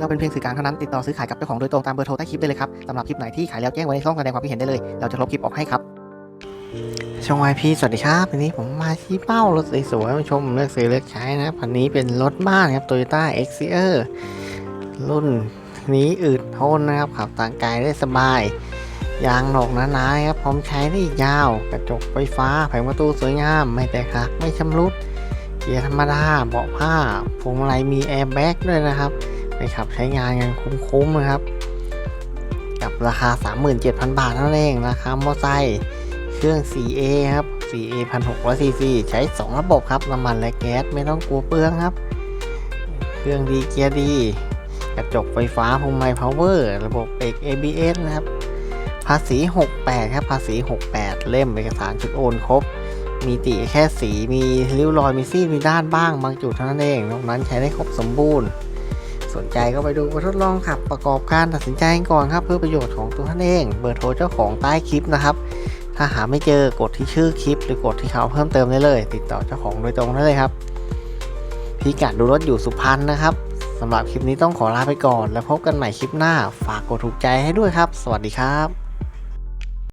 เราเป็นเพียงสื่อกลางเท่านั้นติดต่อซื้อขายกับเจ้าของโดยตรงตามเบอร์โทรใต้คลิปได้เลยครับสำหรับคลิปไหนที่ขายแล้วแจ้งไว้ในช่องแสดงความคิดเห็นได้เลยเราจะลบคลิปออกให้ครับช่องไอพีสวัสดีครับวันนี้ผมมาที่เป้ารถสวยๆมาชมเลือกซื้อเลือกใช้นะคันนี้เป็นรถบ้านครับ Toyota x c e r รุ่นนี้อืดทนนะครับขับต่างไกลได้สบาย ยางหนกหนาๆครับพร้อมใช้ได้ยาว กระจกไฟฟ้าแผงประตูสวยงาม ไม่แตกหักไม่ชำรุดเกียร์ธรรมดาเบาะผ้าพวงมาลัยมีแอร์แบ็กด้วยนะครับ ไปขับใช้งานกันคุ้มๆนะครับ กับราคา 37,000 บาทเท่านั้นเอง ราคามอเตอร์ไซค์เครื่อง 4A ครับ 4A 1,600 cc ใช้ 2 ระบบครับน้ำมันและแก๊สไม่ต้องกลัวเปลืองครับ เครื่องดีเกียร์ดี กระจกไฟฟ้าพวงมาลัยพาวเวอร์ ระบบเบรก ABS นะครับ ภาษี 68 ครับ ภาษี 68 เล่มเอกสารชุดโอนครบ มีติแค่สี มีริ้วรอย มีซีดมีด้านบ้างบางจุดเท่านั้นเองนอกนั้นใช้ได้ครบสมบูรณ์ สนใจก็ไปดูไปทดลองขับประกอบการตัดสินใจก่อนครับ เพื่อประโยชน์ของตัวท่านเอง เบอร์โทรเจ้าของใต้คลิปนะครับ ถ้าหาไม่เจอกดที่ชื่อคลิป หรือกดที่เขาเพิ่มเติมได้เลย ติดต่อเจ้าของโดยตรงได้เลยครับพิกัดดูรถอยู่สุพรรณนะครับสำหรับคลิปนี้ต้องขอลาไปก่อน แล้วพบกันใหม่คลิปหน้า ฝากกดถูกใจให้ด้วยครับ สวัสดีครับ